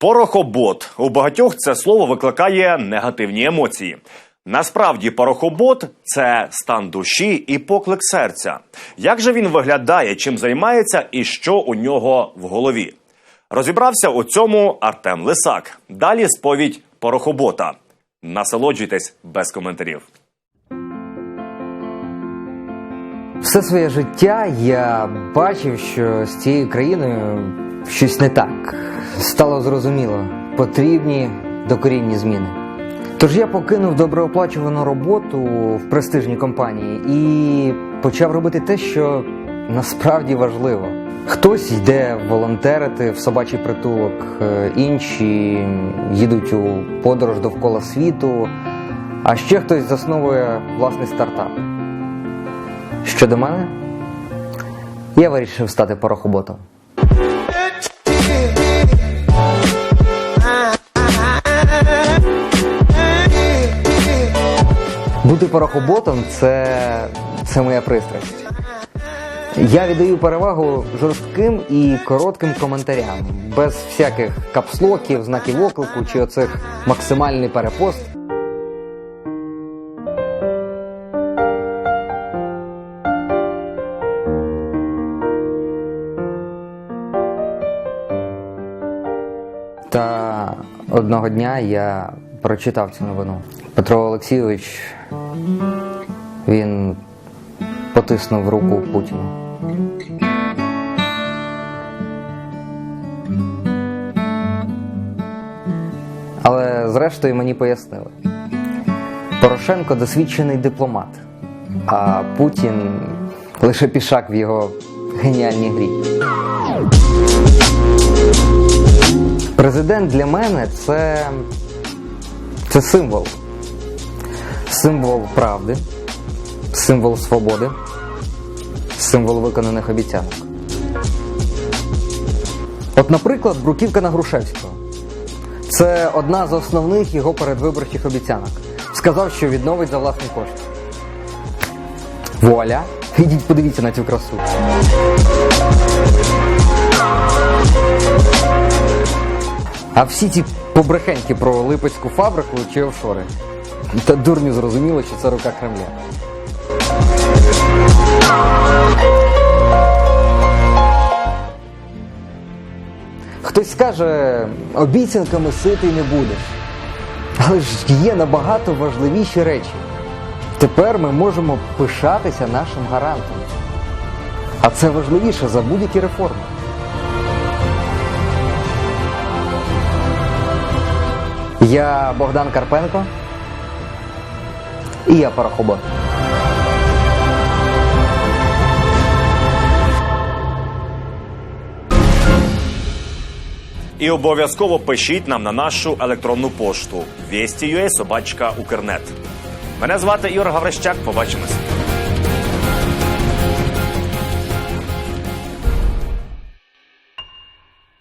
Порохобот у багатьох це слово викликає негативні емоції. Насправді, порохобот це стан душі і поклик серця. Як же він виглядає, чим займається і що у нього в голові? Розібрався у цьому Артем Лисак. Далі сповідь порохобота. Насолоджуйтесь без коментарів. Все своє життя я бачив, що з цією країною щось не так. Стало зрозуміло, потрібні докорінні зміни. Тож я покинув доброоплачувану роботу в престижній компанії і почав робити те, що насправді важливо. Хтось йде волонтерити в собачий притулок, е, інші їдуть у подорож довкола світу, а ще хтось засновує власний стартап. Щодо мене, я вирішив стати порохоботом. Бути порохоботом це, це моя пристрасть. Я віддаю перевагу жорстким і коротким коментарям, без всяких капслоків, знаків оклику чи оцих максимальний перепост. Та одного дня я прочитав цю новину. Петро Олексійович він потиснув руку Путіну. Але зрештою мені пояснили. Порошенко досвідчений дипломат, а Путін лише пішак в його геніальній грі. Президент для мене це, це символ. Символ правди, символ свободи, символ виконаних обіцянок. От, наприклад, бруківка на Грушевського. Це одна з основних його передвиборчих обіцянок. Сказав, що відновить за власний кошт. Вуаля! Ідіть подивіться на цю красу. А всі ці побрехеньки про Липецьку фабрику чи офшори. Та дурню зрозуміло, що це рука Кремля. Хтось скаже, обіцянками ситий не будеш. Але ж є набагато важливіші речі. Тепер ми можемо пишатися нашим гарантом. А це важливіше за будь-які реформи. Я Богдан Карпенко. І я Парахобот. І обов'язково пишіть нам на нашу електронну пошту Вєсті.ua, собачка. Мене звати Ігор Гаврищак. Побачимось.